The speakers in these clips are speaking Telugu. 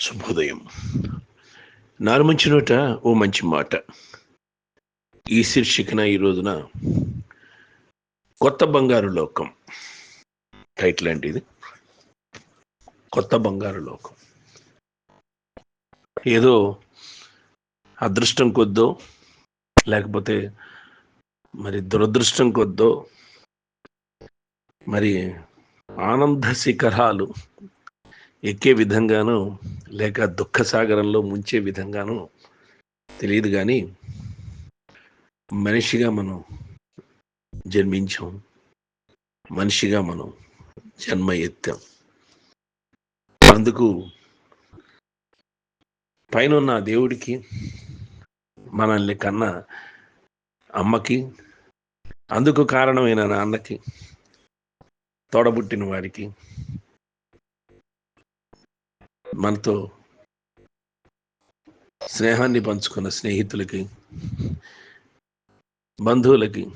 శుభోదయం. నారు మంచి నోట ఓ మంచి మాట. ఈ శీర్షికన ఈ రోజున కొత్త బంగారు లోకం. టైటిల్ అండి ఇది. కొత్త బంగారు లోకం. ఏదో అదృష్టం కొద్దో లేకపోతే మరి దురదృష్టం కొద్దో మరి ఆనంద శిఖరాలు ఎక్కే విధంగాను లేక దుఃఖ సాగరంలో ముంచే విధంగాను తెలియదు కానీ మనిషిగా మనం జన్మించాం. మనిషిగా మనం జన్మ ఎత్తాం. అందుకు పైన ఉన్న దేవుడికి మనల్ని కన్న అమ్మకి అందుకు కారణమైన నాన్నకి తోడబుట్టిన వారికి మనతో స్నేహాన్ని పంచుకున్న స్నేహితులకి బంధువులకి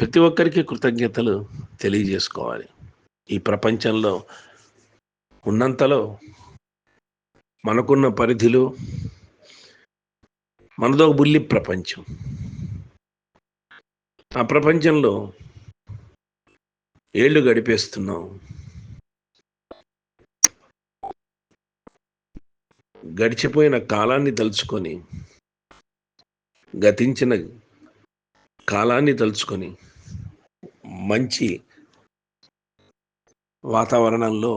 ప్రతి ఒక్కరికి కృతజ్ఞతలు తెలియజేసుకోవాలి. ఈ ప్రపంచంలో ఉన్నంతలో మనకున్న పరిధిలో మనదో బుల్లి ప్రపంచం. ఆ ప్రపంచంలో ఏళ్ళు గడిపేస్తున్నాం. గడిచిపోయిన కాలాన్ని తలుచుకొని గతించిన కాలాన్ని తలుచుకొని మంచి వాతావరణంలో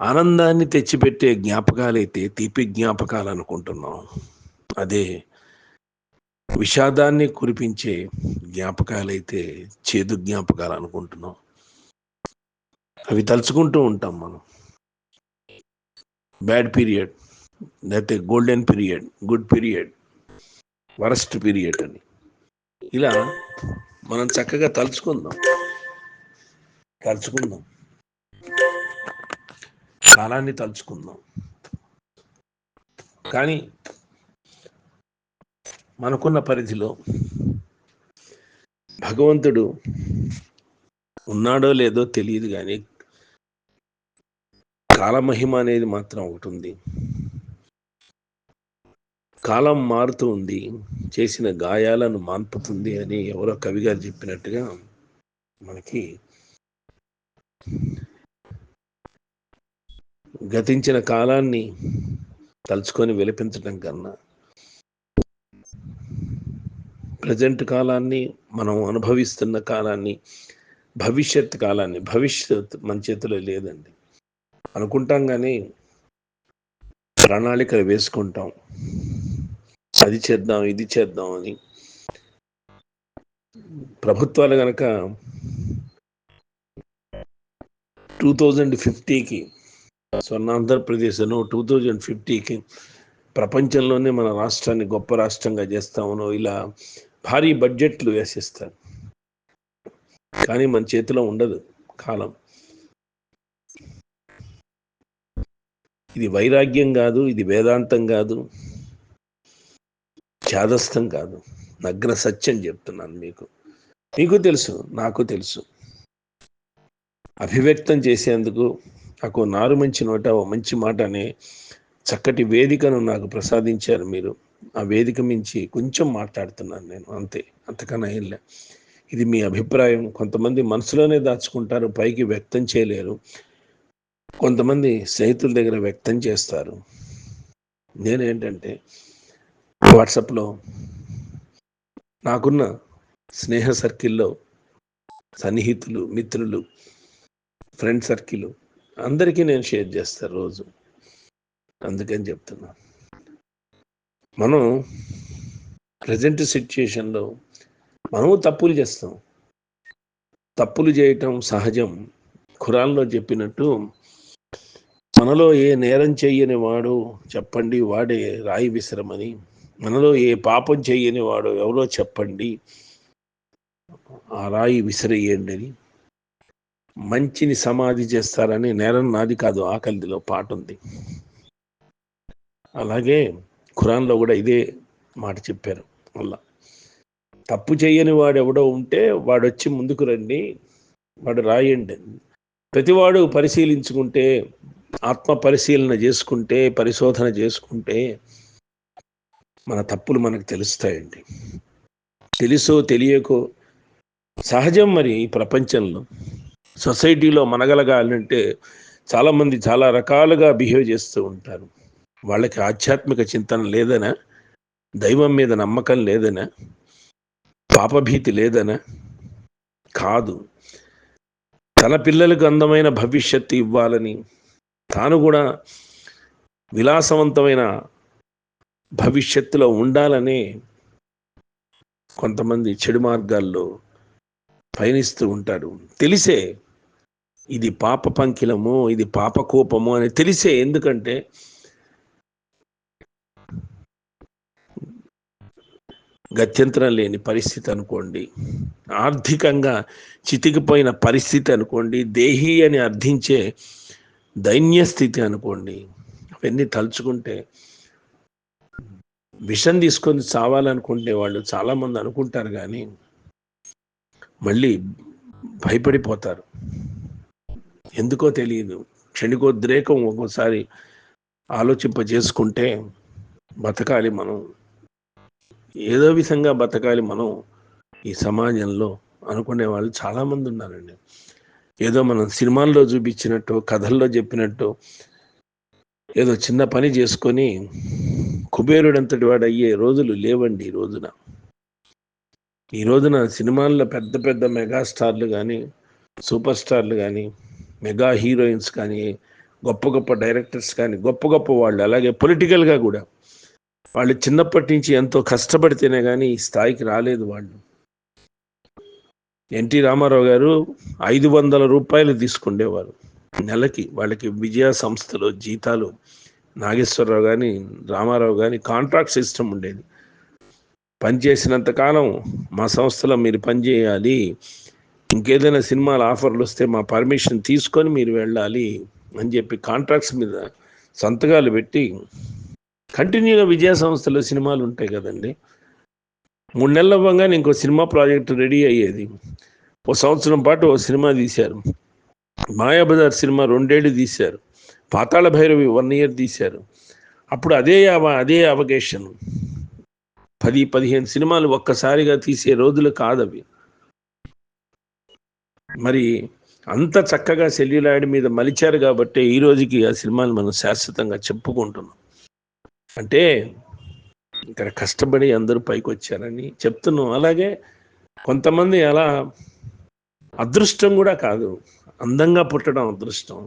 ఆనందాన్ని తెచ్చిపెట్టే జ్ఞాపకాలైతే తీపి జ్ఞాపకాలు అనుకుంటున్నాం అదే విషాదాన్ని కురిపించే జ్ఞాపకాలైతే చేదు జ్ఞాపకాలు అనుకుంటున్నాం అవి తలుచుకుంటూ ఉంటాం మనం. బ్యాడ్ పీరియడ్ లేకపోతే golden period good period worst period అని. ఇలా మనం చక్కగా తలుచుకుందాం. తలుచుకుందాం. కాలాన్ని తలుచుకుందాం. కానీ మనకున్న పరిధిలో భగవంతుడు ఉన్నాడో లేదో తెలియదు కానీ కాలమహిమ అనేది మాత్రం ఒకటి ఉంది. కాలం మారుతూ ఉంది. చేసిన గాయాలను మాన్పుతుంది అని ఎవరో కవిగారు చెప్పినట్టుగా మనకి గతించిన కాలాన్ని తలుచుకొని విలపించడం కన్నా ప్రజెంట్ కాలాన్ని మనం అనుభవిస్తున్న కాలాన్ని భవిష్యత్ కాలాన్ని భవిష్యత్ మన చేతిలో లేదండి. అనుకుంటాం కానీ ప్రణాళికలు వేసుకుంటాం. అది చేద్దాం ఇది చేద్దాం అని. ప్రభుత్వాలు కనుక టూ థౌజండ్ ఫిఫ్టీకి స్వర్ణ ఆంధ్రప్రదేశ్ను టూ థౌజండ్ ఫిఫ్టీకి ప్రపంచంలోనే మన రాష్ట్రాన్ని గొప్ప రాష్ట్రంగా చేస్తామనో ఇలా భారీ బడ్జెట్లు వేసిస్తారు. కానీ మన చేతిలో ఉండదు కాలం. ఇది వైరాగ్యం కాదు ఇది వేదాంతం కాదు ఛాదస్థం కాదు. నగ్న సత్యం చెప్తున్నాను మీకు. మీకు తెలుసు నాకు తెలుసు. అభివ్యక్తం చేసేందుకు నాకు నారు మంచి నోట ఓ మంచి మాట అనే చక్కటి వేదికను నాకు ప్రసాదించారు మీరు. ఆ వేదిక మించి కొంచెం మాట్లాడుతున్నాను నేను అంతే. అంతకన్నా ఏం లే. ఇది మీ అభిప్రాయం. కొంతమంది మనసులోనే దాచుకుంటారు పైకి వ్యక్తం చేయలేరు. కొంతమంది స్నేహితుల దగ్గర వ్యక్తం చేస్తారు. నేనేంటంటే వాట్సాప్లో నాకున్న స్నేహ సర్కిల్లో సన్నిహితులు మిత్రులు ఫ్రెండ్ సర్కిల్ అందరికీ నేను షేర్ చేస్తాను రోజు. అందుకని చెప్తున్నా. మనం ప్రజెంట్ సిచ్యుయేషన్లో మనము తప్పులు చేస్తాం. తప్పులు చేయటం సహజం. ఖురాన్లో చెప్పినట్టు మనలో ఏ నేరం చెయ్యని వాడు చెప్పండి వాడే రాయి విసరమని. మనలో ఏ పాపం చెయ్యని వాడు ఎవరో చెప్పండి ఆ రాయి విసిరేయండి అని. మంచిని సమాధి చేస్తారని నేరం నాది కాదు ఆకలిదిలో పాట ఉంది అలాగే ఖురాన్లో కూడా ఇదే మాట చెప్పారు అలా తప్పు చేయని వాడు ఎవడో ఉంటే వాడు వచ్చి ముందుకు రండి వాడు రాయండి. ప్రతివాడు పరిశీలించుకుంటే ఆత్మ పరిశీలన చేసుకుంటే పరిశోధన చేసుకుంటే మన తప్పులు మనకు తెలుస్తాయండి. తెలుసో తెలియకో సహజం మరి ఈ ప్రపంచంలో. సొసైటీలో మనగలగాలంటే చాలామంది చాలా రకాలుగా బిహేవ్ చేస్తూ ఉంటారు. వాళ్ళకి ఆధ్యాత్మిక చింతన లేదనా? దైవం మీద నమ్మకం లేదనా? పాపభీతి లేదనా? కాదు. తన పిల్లలకు అందమైన భవిష్యత్తు ఇవ్వాలని తాను కూడా విలాసవంతమైన భవిష్యత్తులో ఉండాలని కొంతమంది చెడు మార్గాల్లో పయనిస్తూ ఉంటారు తెలిసే ఇది పాప పంకిలము ఇది పాప కోపము అని తెలిసే ఎందుకంటే గత్యంతరం లేని పరిస్థితి అనుకోండి. ఆర్థికంగా చితికిపోయిన పరిస్థితి అనుకోండి. దేహి అని అర్థించే దైన్య స్థితి అనుకోండి. అవన్నీ తలుచుకుంటే విషం తీసుకొని చావాలనుకుంటే వాళ్ళు చాలామంది అనుకుంటారు కానీ మళ్ళీ భయపడిపోతారు. ఎందుకో తెలియదు. క్షణికోద్రేకం ఒక్కోసారి ఆలోచింపజేసుకుంటే బతకాలి మనం. ఏదో విధంగా బతకాలి మనం ఈ సమాజంలో అనుకునే వాళ్ళు చాలామంది ఉన్నారండి. ఏదో మనం సినిమాల్లో చూపించినట్టు కథల్లో చెప్పినట్టు ఏదో చిన్న పని చేసుకొని కుబేరుడంతటి వాడు అయ్యే రోజులు లేవండి ఈ రోజున. ఈ రోజున సినిమాల్లో పెద్ద పెద్ద మెగాస్టార్లు కానీ సూపర్ స్టార్లు కానీ మెగా హీరోయిన్స్ కానీ గొప్ప గొప్ప డైరెక్టర్స్ కానీ గొప్ప గొప్ప వాళ్ళు అలాగే పొలిటికల్గా కూడా వాళ్ళు చిన్నప్పటి నుంచి ఎంతో కష్టపడితేనే కానీ ఈ స్థాయికి రాలేదు వాళ్ళు. ఎన్టీ రామారావు గారు ఐదు వందల రూపాయలు తీసుకుండేవారు. నెలకి వాళ్ళకి విజయ సంస్థలో జీతాలు నాగేశ్వరరావు కానీ రామారావు కానీ కాంట్రాక్ట్ సిస్టమ్ ఉండేది. పనిచేసినంత కాలం మా సంస్థలో మీరు పనిచేయాలి ఇంకేదైనా సినిమాల ఆఫర్లు వస్తే మా పర్మిషన్ తీసుకొని మీరు వెళ్ళాలి అని చెప్పి కాంట్రాక్ట్స్ మీద సంతకాలు పెట్టి కంటిన్యూగా విజయ సంస్థలో సినిమాలు ఉంటాయి కదండి. మూడు నెలలు అవ్వగానే ఇంకో సినిమా ప్రాజెక్ట్ రెడీ అయ్యేది. ఓ సంవత్సరం పాటు ఓ సినిమా తీశారు. మాయాబజార్ సినిమా రెండేళ్ళు తీశారు. పాతాళ భైరవి వన్ ఇయర్ తీశారు. అప్పుడు అదే అవ- అదే అవకేషన్ పది పదిహేను సినిమాలు ఒక్కసారిగా తీసే రోజులు కాదవి. మరి అంత చక్కగా సెల్యులాయిడ్ మీద మలిచారు కాబట్టి ఈ రోజుకి ఆ సినిమాలు మనం శాశ్వతంగా చెప్పుకుంటున్నాం. అంటే ఇక్కడ కష్టపడి అందరూ పైకి వచ్చారని చెప్తున్నాం. అలాగే కొంతమంది అలా అదృష్టం కూడా కాదు. అందంగా పుట్టడం అదృష్టం.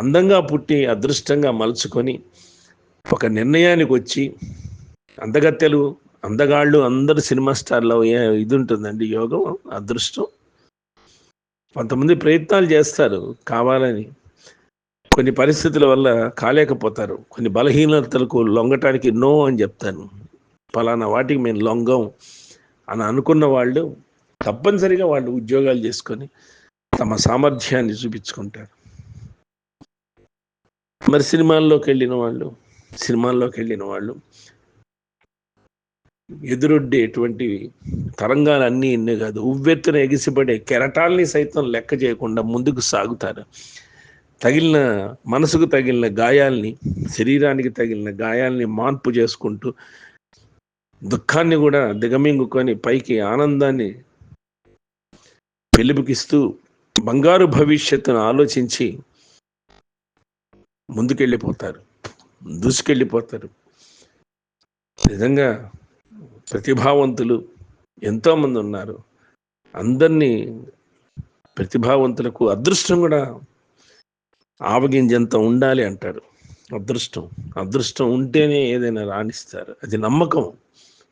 అందంగా పుట్టి అదృష్టంగా మలుచుకొని ఒక నిర్ణయానికి వచ్చి అందగత్తెలు అందగాళ్ళు అందరు సినిమా స్టార్లో ఇది ఉంటుందండి యోగం అదృష్టం. కొంతమంది ప్రయత్నాలు చేస్తారు కావాలని. కొన్ని పరిస్థితుల వల్ల కాలేకపోతారు. కొన్ని బలహీనతలకు లొంగటానికి నో అని చెప్తాను. పలానా వాటికి మేము లొంగం అని అనుకున్న వాళ్ళు తప్పనిసరిగా వాళ్ళు ఉద్యోగాలు చేసుకొని తమ సామర్థ్యాన్ని చూపించుకుంటారు. మరి సినిమాల్లోకి వెళ్ళిన వాళ్ళు సినిమాల్లోకి వెళ్ళిన వాళ్ళు ఎదురొడ్డేటువంటి తరంగాలు అన్నీ ఇన్ని కాదు. ఉవ్వెత్తున ఎగిసిపడే కెరటాల్ని సైతం లెక్క చేయకుండా ముందుకు సాగుతారు. తగిలిన మనసుకు తగిలిన గాయాల్ని శరీరానికి తగిలిన గాయాల్ని మార్పు చేసుకుంటూ దుఃఖాన్ని కూడా దిగమింగుకొని పైకి ఆనందాన్ని పిలుపుకిస్తూ బంగారు భవిష్యత్తును ఆలోచించి ముందుకెళ్ళిపోతారు దూసుకెళ్ళిపోతారు. నిజంగా ప్రతిభావంతులు ఎంతోమంది ఉన్నారు. అందరినీ ప్రతిభావంతులకు అదృష్టం కూడా ఆవగింజంత ఉండాలి అంటారు. అదృష్టం అదృష్టం ఉంటేనే ఏదైనా రాణిస్తారు. అది నమ్మకం.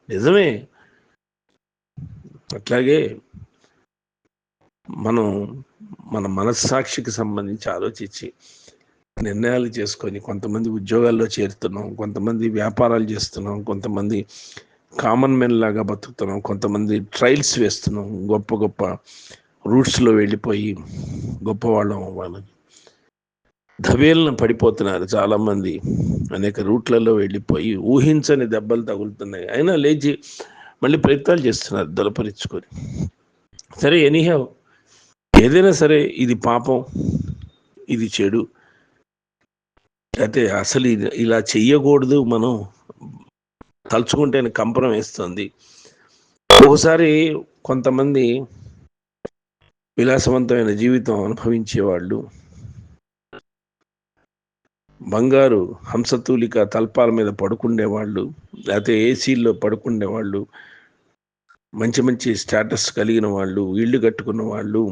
నిజమే. అట్లాగే మనం మన మనస్సాక్షికి సంబంధించి ఆలోచించి నిర్ణయాలు చేసుకొని కొంతమంది ఉద్యోగాల్లో చేరుతున్నాం కొంతమంది వ్యాపారాలు చేస్తున్నాం కొంతమంది కామన్ మెన్ లాగా బతుకుతున్నాం కొంతమంది ట్రైల్స్ వేస్తున్నాం గొప్ప గొప్ప రూట్స్లో వెళ్ళిపోయి గొప్పవాళ్ళం అవ్వాలని. ధవేలను పడిపోతున్నారు చాలామంది. అనేక రూట్లలో వెళ్ళిపోయి ఊహించని దెబ్బలు తగులుతున్నాయి. అయినా లేచి మళ్ళీ ప్రయత్నాలు చేస్తున్నారు దొలపరించుకొని సరే ఎనీహౌ ఏదైనా సరే ఇది పాపం ఇది చెడు. అయితే అసలు ఇది ఇలా చెయ్యకూడదు మనం తలుచుకుంటేనే కంపరం వేస్తుంది. ఒకసారి కొంతమంది విలాసవంతమైన జీవితం అనుభవించే వాళ్ళు బంగారు హంసతూలిక తల్పాల మీద పడుకుండేవాళ్ళు లేకపోతే ఏసీల్లో పడుకుండేవాళ్ళు మంచి మంచి స్టేటస్ కలిగిన వాళ్ళు ఇళ్ళు కట్టుకున్న వాళ్ళు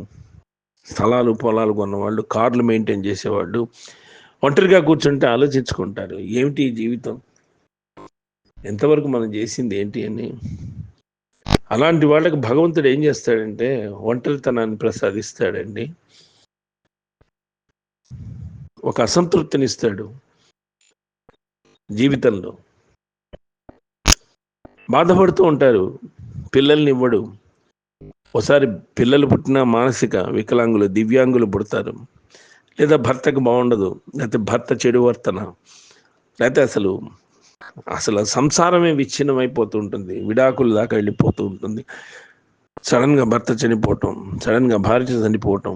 స్థలాలు పొలాలు కొన్నవాళ్ళు కార్లు మెయింటైన్ చేసేవాళ్ళు ఒంటరిగా కూర్చుంటే ఆలోచించుకుంటారు. ఏమిటి జీవితం? ఎంతవరకు మనం చేసింది ఏంటి అని? అలాంటి వాళ్ళకి భగవంతుడు ఏం చేస్తాడంటే ఒంటరితనాన్ని ప్రసాదిస్తాడండి. ఒక అసంతృప్తిని ఇస్తాడు జీవితంలో. బాధపడుతూ ఉంటారు. పిల్లల్ని ఇవ్వడు. ఒకసారి పిల్లలు పుట్టిన మానసిక వికలాంగులు దివ్యాంగులు పుడతారు. లేదా భర్తకు బాగుండదు లేకపోతే భర్త చెడు వర్తన. లేకపోతే అసలు అసలు సంసారమే విచ్ఛిన్నం అయిపోతూ ఉంటుంది విడాకుల దాకా వెళ్ళిపోతూ ఉంటుంది. సడన్గా భర్త చనిపోవటం సడన్గా భార్య చనిపోవటం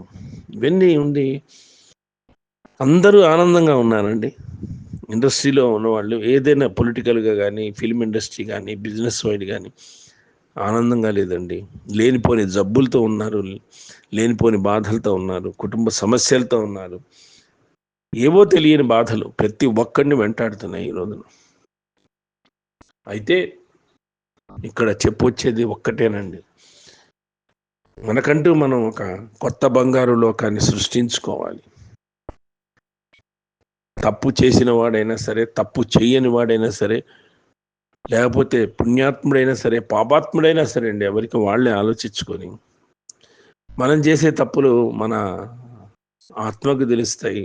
ఇవన్నీ ఉండి అందరూ ఆనందంగా ఉన్నారండి. ఇండస్ట్రీలో ఉన్నవాళ్ళు ఏదైనా పొలిటికల్గా కానీ ఫిల్మ్ ఇండస్ట్రీ కానీ బిజినెస్ వైడ్ కానీ ఆనందంగా లేదండి. లేనిపోని జబ్బులతో ఉన్నారు లేనిపోని బాధలతో ఉన్నారు కుటుంబ సమస్యలతో ఉన్నారు. ఏవో తెలియని బాధలు ప్రతి ఒక్కరిని వెంటాడుతున్నాయి ఈ రోజున. అయితే ఇక్కడ చెప్పొచ్చేది ఒక్కటేనండి. మనకంటూ మనం ఒక కొత్త బంగారు లోకాన్ని సృష్టించుకోవాలి. తప్పు చేసిన వాడైనా సరే తప్పు చేయని వాడైనా సరే లేకపోతే పుణ్యాత్ముడైనా సరే పాపాత్ముడైనా సరే అండి ఎవరికి వాళ్ళే ఆలోచించుకొని మనం చేసే తప్పులు మన ఆత్మకు తెలుస్తాయి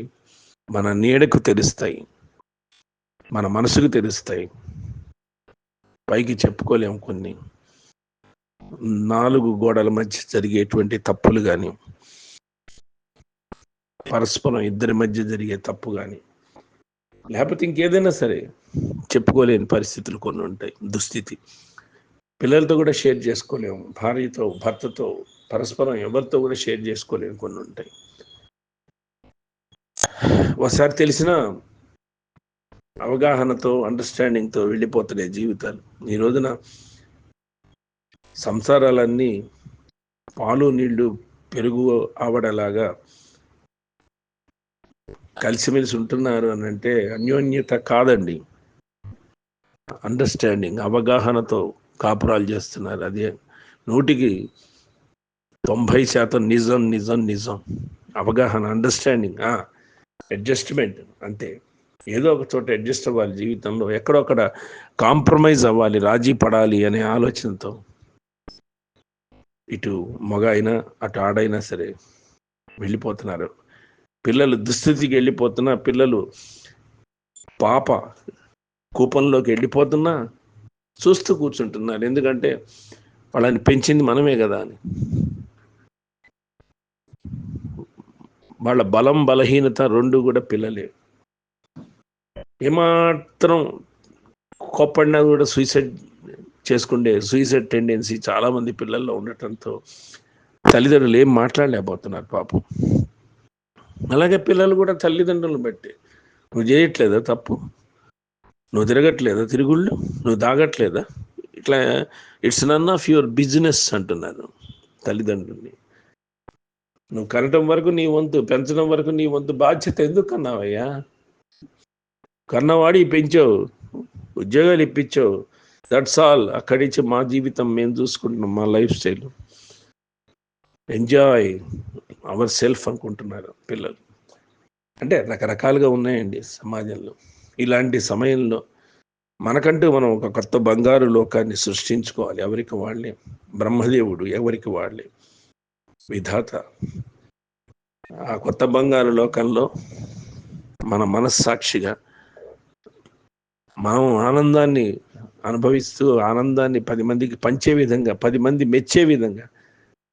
మన నీడకు తెలుస్తాయి మన మనసుకు తెలుస్తాయి. పైకి చెప్పుకోలేము కొన్ని. నాలుగు గోడల మధ్య జరిగేటువంటి తప్పులు కానీ పరస్పరం ఇద్దరి మధ్య జరిగే తప్పు కానీ లేకపోతే ఇంకేదైనా సరే చెప్పుకోలేని పరిస్థితులు కొన్ని ఉంటాయి దుస్థితి. పిల్లలతో కూడా షేర్ చేసుకోలేము. భార్యతో భర్తతో పరస్పరం ఎవరితో కూడా షేర్ చేసుకోలేని కొన్ని ఉంటాయి. ఒకసారి తెలిసిన అవగాహనతో అండర్స్టాండింగ్తో వెళ్ళిపోతున్నాయి జీవితాలు. ఈ రోజున సంసారాలన్నీ పాలు నీళ్ళు పెరుగు ఆవడలాగా కలిసిమెలిసి ఉంటున్నారు అని అంటే అన్యోన్యత కాదండి. అండర్స్టాండింగ్ అవగాహనతో కాపురాలు చేస్తున్నారు. అదే నూటికి తొంభై శాతం నిజం నిజం నిజం. అవగాహన అండర్స్టాండింగ్ అడ్జస్ట్మెంట్ అంతే. ఏదో ఒక చోట అడ్జస్ట్ అవ్వాలి జీవితంలో. ఎక్కడొక్కడ కాంప్రమైజ్ అవ్వాలి రాజీ పడాలి అనే ఆలోచనతో ఇటు మగ అయినా అటు ఆడైనా సరే వెళ్ళిపోతున్నారు. పిల్లలు దుస్థితికి వెళ్ళిపోతున్న పిల్లలు పాప కూపంలోకి వెళ్ళిపోతున్నా చూస్తూ కూర్చుంటున్నారు ఎందుకంటే వాళ్ళని పెంచింది మనమే కదా అని. వాళ్ళ బలం బలహీనత రెండు కూడా పిల్లలే. ఏమాత్రం కోప్పడినా కూడా సూసైడ్ చేసుకుండే సూసైడ్ టెండెన్సీ చాలామంది పిల్లల్లో ఉండటంతో తల్లిదండ్రులు ఏం మాట్లాడలేకపోతున్నారు పాపం. అలాగే పిల్లలు కూడా తల్లిదండ్రులను బట్టి. నువ్వు చేయట్లేదా తప్పు? నువ్వు తిరగట్లేదా తిరుగుళ్ళు? నువ్వు దాగట్లేదా ఇట్లా it's none of your business అంటున్నారు తల్లిదండ్రుల్ని. నువ్వు కనటం వరకు నీ వంతు పెంచడం వరకు నీ వంతు బాధ్యత ఎందుకు కన్నావయ్యా? కన్నవాడి పెంచావు ఉద్యోగాలు ఇప్పించావు. దట్స్ ఆల్ అక్కడి నుంచి మా జీవితం మేము చూసుకుంటున్నాం మా life style. Enjoy our self అనుకుంటున్నారు పిల్లలు. అంటే రకరకాలుగా ఉన్నాయండి సమాజంలో. ఇలాంటి సమయంలో మనకంటూ మనం ఒక కొత్త బంగారు లోకాన్ని సృష్టించుకోవాలి. ఎవరికి వాళ్ళే? బ్రహ్మదేవుడు ఎవరికి వాళ్ళే? విధాత. ఆ కొత్త బంగారు లోకంలో మన మనస్సాక్షిగా మనం ఆనందాన్ని అనుభవిస్తూ ఆనందాన్ని పది మందికి పంచే విధంగా పది మంది మెచ్చే విధంగా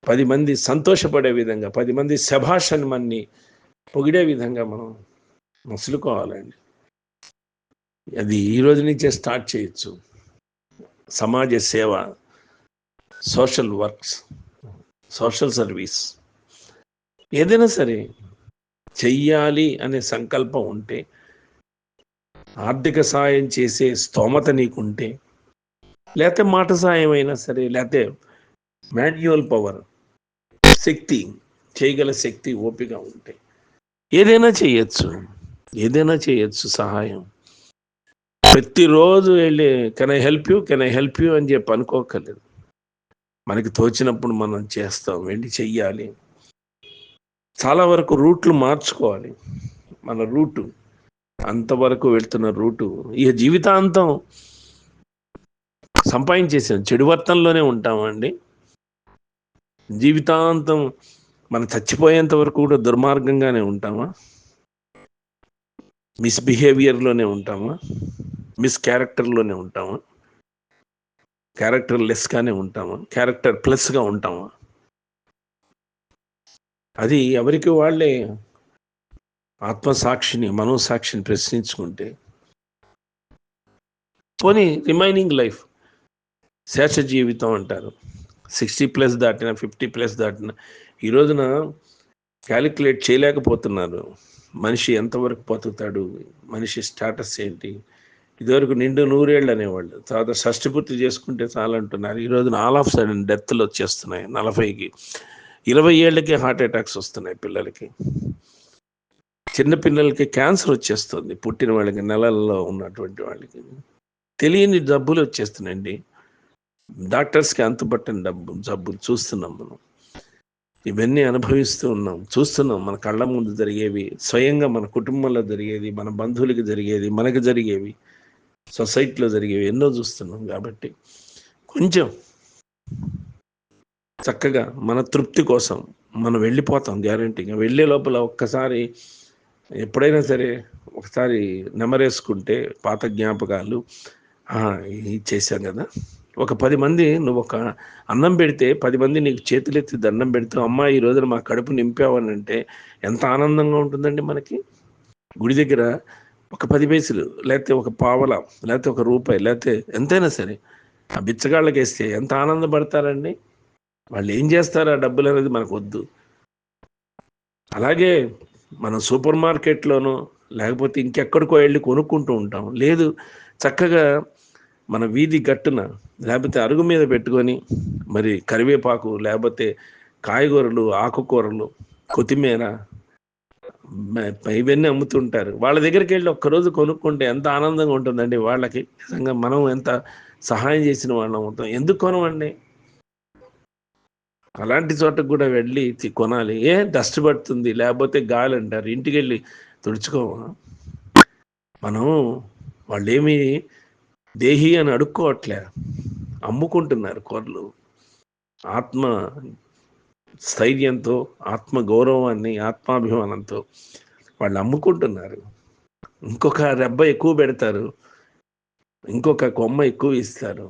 పది మంది సంతోషపడే విధంగా పది మంది శభాషని మన్ని పొగిడే విధంగా మనం మసులుకోవాలండి. అది ఈ రోజు నుంచే స్టార్ట్ చేయొచ్చు. సమాజ సేవ సోషల్ వర్క్స్ సోషల్ సర్వీస్. ఏదైనా సరే చెయ్యాలి అనే సంకల్పం ఉంటే ఆర్థిక సాయం చేసే స్తోమత నీకుంటే లేకపోతే మాట సాయం అయినా సరే లేకపోతే మాన్యువల్ పవర్ శక్తి చేయగల శక్తి ఓపిక ఉంటే ఏదైనా చేయొచ్చు. ఏదైనా చేయొచ్చు సహాయం. ప్రతిరోజు వెళ్ళి can I help you can I help you అని చెప్పి అనుకోకలేదు మనకి తోచినప్పుడు మనం చేస్తాం వెళ్ళి చెయ్యాలి. చాలా వరకు రూట్లు మార్చుకోవాలి. మన రూటు అంతవరకు వెళ్తున్న రూటు. ఇక జీవితాంతం సంపాదించేసాం చెడు వర్తంలోనే ఉంటామండి. జీవితాంతం మనం చచ్చిపోయేంత వరకు కూడా దుర్మార్గంగానే ఉంటామా? మిస్బిహేవియర్లోనే ఉంటామా? మిస్ క్యారెక్టర్లోనే ఉంటామా. క్యారెక్టర్ లెస్గానే ఉంటామా. క్యారెక్టర్ ప్లస్గా ఉంటామా. అది ఎవరికి వాళ్ళే ఆత్మసాక్షిని మనోసాక్షిని ప్రశ్నించుకుంటే. పోనీ రిమైనింగ్ లైఫ్. శేష జీవితం అంటారు. సిక్స్టీ ప్లస్ దాటిన ఫిఫ్టీ ప్లస్ దాటిన ఈ రోజున క్యాలిక్యులేట్ చేయలేకపోతున్నారు. మనిషి ఎంతవరకు బతుకుతాడు? మనిషి స్టేటస్ ఏంటి? ఇదివరకు నిండు నూరేళ్ళు అనేవాళ్ళు. తర్వాత షష్టి పూర్తి చేసుకుంటే చాలంటున్నారు. ఈ రోజున ఆల్ ఆఫ్ సడన్ డెత్లు వచ్చేస్తున్నాయి నలభైకి. ఇరవై ఏళ్ళకి హార్ట్ అటాక్స్ వస్తున్నాయి పిల్లలకి. చిన్న పిల్లలకి క్యాన్సర్ వచ్చేస్తుంది పుట్టిన వాళ్ళకి నెలల్లో ఉన్నటువంటి వాళ్ళకి. తెలియని జబ్బులు వచ్చేస్తున్నాయండి. డాక్టర్స్కి అంతుపట్టని డబ్బు జబ్బులు చూస్తున్నాం మనం. ఇవన్నీ అనుభవిస్తూ ఉన్నాం. చూస్తున్నాం మన కళ్ళ ముందు జరిగేవి స్వయంగా మన కుటుంబంలో జరిగేది మన బంధువులకి జరిగేది మనకు జరిగేవి. సొసైటీలో జరిగేవి ఎన్నో చూస్తున్నాం కాబట్టి కొంచెం చక్కగా మన తృప్తి కోసం మనం వెళ్ళిపోతాం గ్యారంటీగా వెళ్ళే లోపల ఒక్కసారి ఎప్పుడైనా సరే ఒకసారి నెమరేసుకుంటే పాత జ్ఞాపకాలు ఇది చేశాం కదా. ఒక పది మంది నువ్వు ఒక అన్నం పెడితే పది మంది నీకు చేతులెత్తి దండం పెడితే అమ్మ ఈ రోజున మా కడుపు నింపావనంటే ఎంత ఆనందంగా ఉంటుందండి మనకి. గుడి దగ్గర ఒక పది పైసలు లేకపోతే ఒక పావల లేకపోతే ఒక రూపాయి లేకపోతే ఎంతైనా సరే ఆ బిచ్చగాళ్ళకి వేస్తే ఎంత ఆనందపడతారండి? వాళ్ళు ఏం చేస్తారు ఆ డబ్బులు అనేది మనకు వద్దు. అలాగే మనం సూపర్ మార్కెట్లోనో లేకపోతే ఇంకెక్కడికో వెళ్ళి కొనుక్కుంటూ ఉంటాం. లేదు చక్కగా మన వీధి గట్టున లేకపోతే అరుగు మీద పెట్టుకొని మరి కరివేపాకు లేకపోతే కాయగూరలు ఆకుకూరలు కొత్తిమీర ఇవన్నీ అమ్ముతుంటారు. వాళ్ళ దగ్గరికి వెళ్ళి ఒక్కరోజు కొనుక్కుంటే ఎంత ఆనందంగా ఉంటుందండి. వాళ్ళకి నిజంగా మనం ఎంత సహాయం చేసిన వాళ్ళం అవుతాం. ఎందుకు కొనవండి అలాంటి చోటకు కూడా వెళ్ళి కొనాలి. ఏ డస్ట్ పడుతుంది? లేకపోతే గాలి అంటారు. ఇంటికి వెళ్ళి తుడుచుకోమా మనం వాళ్ళు దేహి అని అడుక్కోవట్లే. అమ్ముకుంటున్నారు కొర్రలు ఆత్మ స్థైర్యంతో ఆత్మ గౌరవాన్ని ఆత్మాభిమానంతో వాళ్ళు అమ్ముకుంటున్నారు. ఇంకొక రెబ్బ ఎక్కువ పెడతారు. ఇంకొక కొమ్మ ఎక్కువ ఇస్తారు.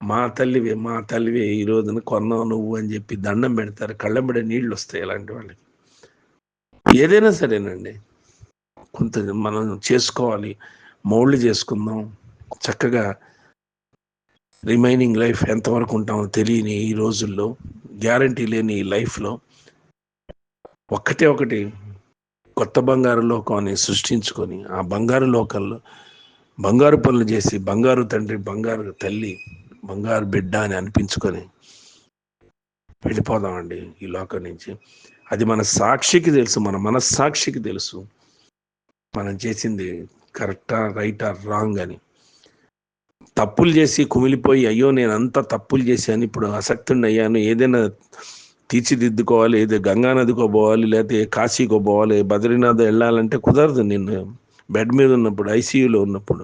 మా తల్లివే మా తల్లివే ఈ రోజున కొన్నావు నువ్వు అని చెప్పి దండం పెడతారు. కళ్ళంబడే నీళ్ళు వస్తాయి ఇలాంటి వాళ్ళకి. ఏదైనా సరేనండి. కొంత మనం చేసుకోవాలి. మౌళ్ళు చేసుకుందాం. చక్కగా రిమైనింగ్ లైఫ్ ఎంతవరకు ఉంటామో తెలియని ఈ రోజుల్లో గ్యారంటీ లేని ఈ లైఫ్లో ఒక్కటే ఒకటి కొత్త బంగారు లోకాన్ని సృష్టించుకొని ఆ బంగారు లోకంలో బంగారు పనులు చేసి బంగారు తండ్రి బంగారు తల్లి బంగారు బిడ్డ అని అనిపించుకొని వెళ్ళిపోదామండి ఈ లోకం నుంచి. అది మన సాక్షికి తెలుసు మన మనస్సాక్షికి తెలుసు. మనం చేసింది కరెక్టా రైటా రాంగ్ అని. తప్పులు చేసి కుమిలిపోయి అయ్యో నేను అంత తప్పులు చేశాను ఇప్పుడు ఆసక్తిని అయ్యాను ఏదైనా తీర్చిదిద్దుకోవాలి ఏదో గంగానదికో పోవాలి లేకపోతే కాశీకో పోవాలి బద్రీనాథ్ వెళ్ళాలంటే కుదరదు నేను బెడ్ మీద ఉన్నప్పుడు ఐసీయూలో ఉన్నప్పుడు.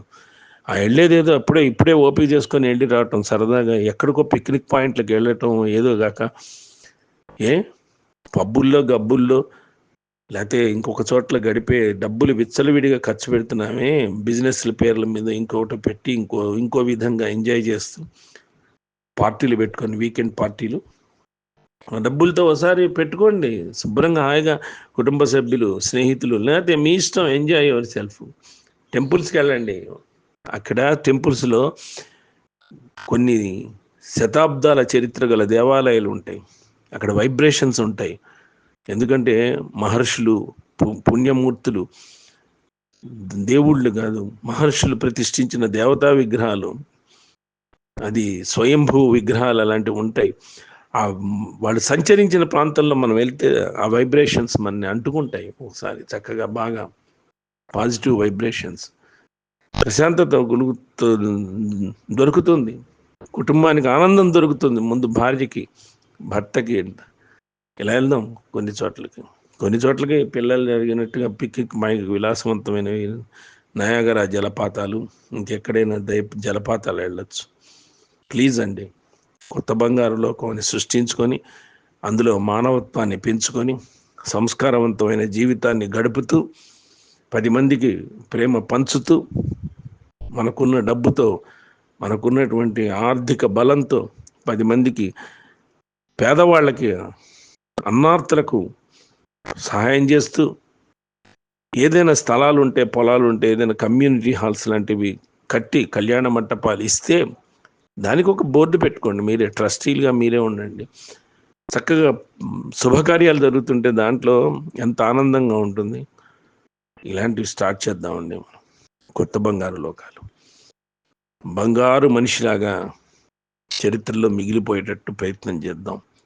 ఆ వెళ్ళేది ఏదో అప్పుడే ఇప్పుడే ఓపిక చేసుకొని వెళ్ళి రావటం సరదాగా ఎక్కడికో పిక్నిక్ పాయింట్లకు వెళ్ళటం ఏదో కాక. ఏ? పబ్బుల్లో గబ్బుల్లో లేకపోతే ఇంకొక చోట్ల గడిపే డబ్బులు విచ్చలవిడిగా ఖర్చు పెడుతున్నామే బిజినెస్ల పేర్ల మీద ఇంకొకటి పెట్టి ఇంకో ఇంకో విధంగా ఎంజాయ్ చేస్తూ పార్టీలు పెట్టుకొని వీకెండ్ పార్టీలు. ఆ డబ్బులతో ఒకసారి పెట్టుకోండి. శుభ్రంగా హాయిగా కుటుంబ సభ్యులు స్నేహితులు లేకపోతే మీ ఇష్టం ఎంజాయ్ యువర్ సెల్ఫ్. టెంపుల్స్కి వెళ్ళండి. అక్కడ టెంపుల్స్లో కొన్ని శతాబ్దాల చరిత్ర గల దేవాలయాలు ఉంటాయి. అక్కడ వైబ్రేషన్స్ ఉంటాయి. ఎందుకంటే మహర్షులు పుణ్యమూర్తులు దేవుళ్ళు కాదు మహర్షులు ప్రతిష్ఠించిన దేవతా విగ్రహాలు అది స్వయంభూ విగ్రహాలు అలాంటివి ఉంటాయి. ఆ వాళ్ళు సంచరించిన ప్రాంతంలో మనం వెళ్తే ఆ వైబ్రేషన్స్ మనని అంటుకుంటాయి ఒకసారి చక్కగా బాగా పాజిటివ్ వైబ్రేషన్స్ ప్రశాంతత గొలుగుతూ దొరుకుతుంది. కుటుంబానికి ఆనందం దొరుకుతుంది ముందు భార్యకి భర్తకి. ఇలా వెళ్దాం కొన్ని చోట్లకి. కొన్ని చోట్లకి పిల్లలు జరిగినట్టుగా పిక్కిక్ మైకి విలాసవంతమైనవి నయాగర జలపాతాలు ఇంకెక్కడైనా దయ జలపాతాలు వెళ్ళచ్చు. ప్లీజ్ అండి కొత్త బంగారు లోకాన్ని సృష్టించుకొని అందులో మానవత్వాన్ని పెంచుకొని సంస్కారవంతమైన జీవితాన్ని గడుపుతూ పది మందికి ప్రేమ పంచుతూ మనకున్న డబ్బుతో మనకున్నటువంటి ఆర్థిక బలంతో పది మందికి పేదవాళ్ళకి అన్నార్థులకు సహాయం చేస్తూ ఏదైనా స్థలాలు ఉంటే పొలాలు ఉంటే ఏదైనా కమ్యూనిటీ హాల్స్ లాంటివి కట్టి కళ్యాణ మంటపాలు ఇస్తే దానికి ఒక బోర్డు పెట్టుకోండి. మీరే ట్రస్టీలుగా మీరే ఉండండి. చక్కగా శుభకార్యాలు జరుగుతుంటే దాంట్లో ఎంత ఆనందంగా ఉంటుంది. ఇలాంటివి స్టార్ట్ చేద్దామండి కొత్త బంగారు లోకాలు. బంగారు మనిషిలాగా చరిత్రలో మిగిలిపోయేటట్టు ప్రయత్నం చేద్దాం.